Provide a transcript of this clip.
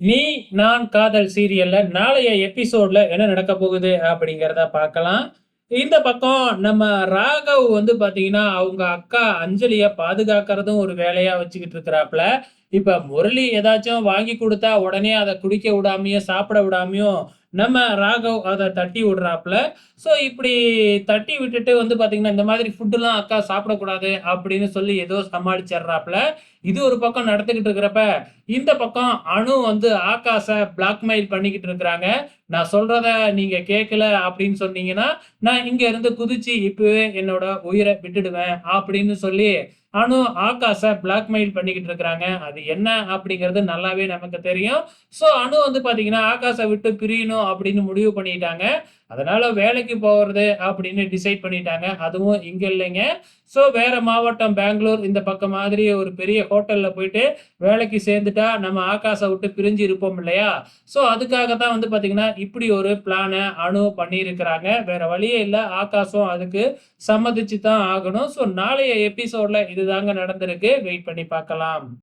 நீ நான் காதல் சீரியல்ல நாளைய எபிசோட்ல என்ன நடக்க போகுது அப்படிங்கிறத பார்க்கலாம். இந்த பக்கம் நம்ம ராகவ் வந்து பார்த்தீங்கன்னா, அவங்க அக்கா அஞ்சலிய பாதுகாக்கிறதும் ஒரு வேலையா வச்சுக்கிட்டு இருக்கிறாப்புல இப்ப முரளி ஏதாச்சும் வாங்கி கொடுத்தா உடனே அதை குடிக்க விடாமையும் சாப்பிட விடாமையும் நம்ம ராகவ் அதை தட்டி விடுறாப்புல ஸோ இப்படி தட்டி விட்டுட்டு வந்து பார்த்தீங்கன்னா, இந்த மாதிரி ஃபுட்டுலாம் அக்கா சாப்பிடக்கூடாது அப்படின்னு சொல்லி ஏதோ சமாளிச்சிடுறாப்புல இது ஒரு பக்கம் நடந்துகிட்டு இருக்கிறப்ப, இந்த பக்கம் அணு வந்து ஆகாஷை பிளாக்மெயில் பண்ணிக்கிட்டு இருக்கிறாங்க. நான் சொல்றத நீங்க கேட்கல அப்படின்னு சொன்னீங்கன்னா, நான் இங்க இருந்து குதிச்சு இப்பவே என்னோட உயிரை விட்டுடுவேன் அப்படின்னு சொல்லி அனு ஆகாஷை பிளாக்மெயில் பண்ணிக்கிட்டு இருக்கிறாங்க. அது என்ன அப்படிங்கிறது நல்லாவே நமக்கு தெரியும். ஸோ அணு வந்து பார்த்தீங்கன்னா, ஆகாஷை விட்டு பிரியணும் அப்படின்னு முடிவு பண்ணிட்டாங்க. அதனால வேலைக்கு போகிறது அப்படின்னு டிசைட் பண்ணிட்டாங்க. அதுவும் இங்கே இல்லைங்க. ஸோ வேற மாவட்டம் பெங்களூர் இந்த பக்கம் மாதிரி ஒரு பெரிய ஹோட்டல்ல போயிட்டு வேலைக்கு சேர்ந்துட்டா நம்ம ஆகாசை விட்டு பிரிஞ்சு இருப்போம் இல்லையா? ஸோ அதுக்காக தான் வந்து பார்த்தீங்கன்னா, இப்படி ஒரு பிளானை அணு பண்ணியிருக்கிறாங்க. வேற வழியே இல்லை ஆகாசம் அதுக்கு சம்மதிச்சு தான் ஆகணும். ஸோ நாளைய எபிசோட்ல இதுதாங்க நடந்திருக்கு. வெயிட் பண்ணி பார்க்கலாம்.